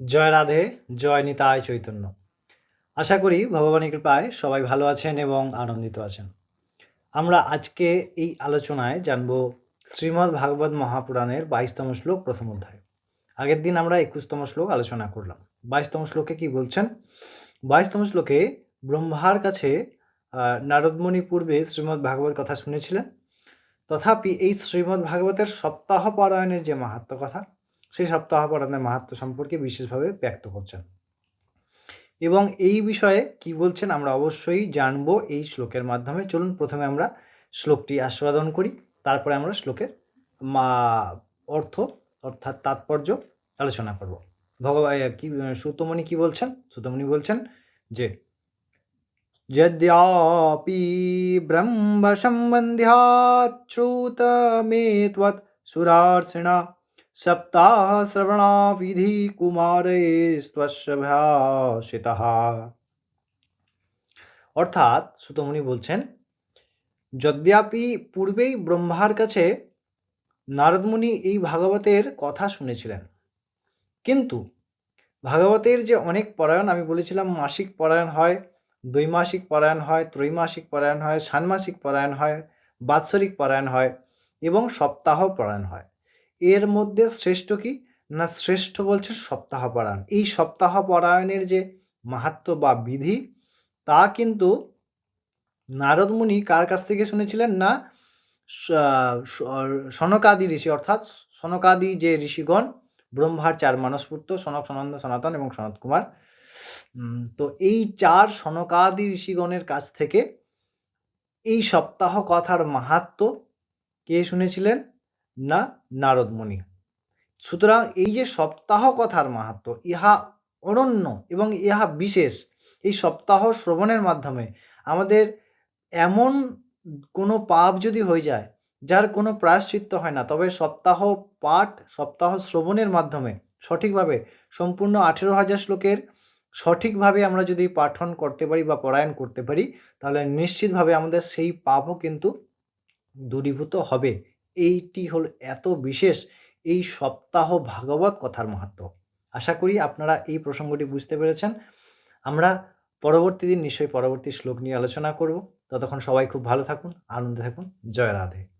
জয় রাধে, জয় নিতায় চৈতন্য। আশা করি ভগবানের কৃপায় সবাই ভালো আছেন এবং আনন্দিত আছেন। আমরা আজকে এই আলোচনায় জানব শ্রীমদ্ ভাগবত মহাপুরাণের বাইশতম শ্লোক, প্রথম অধ্যায়। আগের দিন আমরা একুশতম শ্লোক আলোচনা করলাম। বাইশতম শ্লোকে কি বলছেন? বাইশতম শ্লোকে ব্রহ্মার কাছে নারদমণি পূর্বে শ্রীমদ্ ভাগবত কথা শুনেছিলেন। তথাপি এই শ্রীমদ্ ভাগবতের সপ্তাহ পারায়ণের যে মাহাত্ম কথা সেই সপ্তাহ পারায়ণের মাহাত্ম সম্পর্কে বিশেষভাবে ব্যক্ত করছেন এবং এই বিষয়ে কি বলছেন আমরা অবশ্যই জানবো এই শ্লোকের মাধ্যমে চলুন প্রথমে আমরা শ্লোকটি আস্বাদন করি তারপরে আমরা শ্লোকের মা অর্থ অর্থাৎ তাৎপর্য আলোচনা করব ভগবান কি সুতমণি কি বলছেন সুতমণি বলছেন যে यद्यापि ब्रह्मसम्बन्ध्याच्छ्रुतमे त्वत् सुरार्षिणा सप्ताहश्रवणाविधि কুমারেস্ত্বস্য ভাষিতः অর্থাৎ সুতমুনি বলছেন যদ্যাপি পূর্বেই ব্রহ্মার কাছে নারদমুনি এই ভাগবতের কথা শুনেছিলেন কিন্তু ভাগবতের যে অনেক পরায়ণ আমি বলেছিলাম মাসিক পরায়ণ হয় দ্বৈমাসিক পরায়ণ হয় ত্রৈমাসিক পরায়ণ হয় ষান্মাসিক পরায়ণ হয় বাৎসরিক পরায়ণ হয় এবং সপ্তাহ পরায়ণ হয় এর মধ্যে শ্রেষ্ঠ কি? না শ্রেষ্ঠ বলছে সপ্তাহ পরায়ণ এই সপ্তাহ পরায়ণের যে মাহাত্ম বা বিধি, তা কিন্তু নারদমুনি কার কাছ থেকে শুনেছিলেন? না সনকাদি ঋষি অর্থাৎ সনকাদি যে ঋষিগণ, ব্রহ্মার চার মানসপুত্র, সনক, সনন্দ, সনাতন এবং সনত কুমার তো এই চার সনকাদি ঋষিগণের কাছ থেকে এই সপ্তাহ কথার মাহাত্ম কে শুনেছিলেন? না নারদমণি। সুতরাং এই যে সপ্তাহ কথার মাহাত্ম, ইহা অনন্য এবং ইহা বিশেষ, এই সপ্তাহ শ্রবণের মাধ্যমে আমাদের এমন কোনো পাপ যদি হয়ে যায়, যার কোনো প্রায়শ্চিত্ত হয় না, তবে সপ্তাহ পাঠ, সপ্তাহ শ্রবণের মাধ্যমে সঠিকভাবে, সম্পূর্ণ আঠেরো হাজার শ্লোকের সঠিকভাবে আমরা যদি পাঠন করতে পারি বা পরায়ণ করতে পারি, তাহলে নিশ্চিতভাবে আমাদের সেই পাপও কিন্তু দূরীভূত হবে। এইটি হল এত বিশেষ, এই সপ্তাহ ভাগবত কথার মাহাত্ম। আশা করি আপনারা এই প্রসঙ্গটি বুঝতে পেরেছেন। আমরা পরবর্তী দিন নিশ্চয়ই পরবর্তী শ্লোক নিয়ে আলোচনা করব। ততক্ষণ সবাই খুব ভালো থাকুন, আনন্দে থাকুন। জয় রাধে।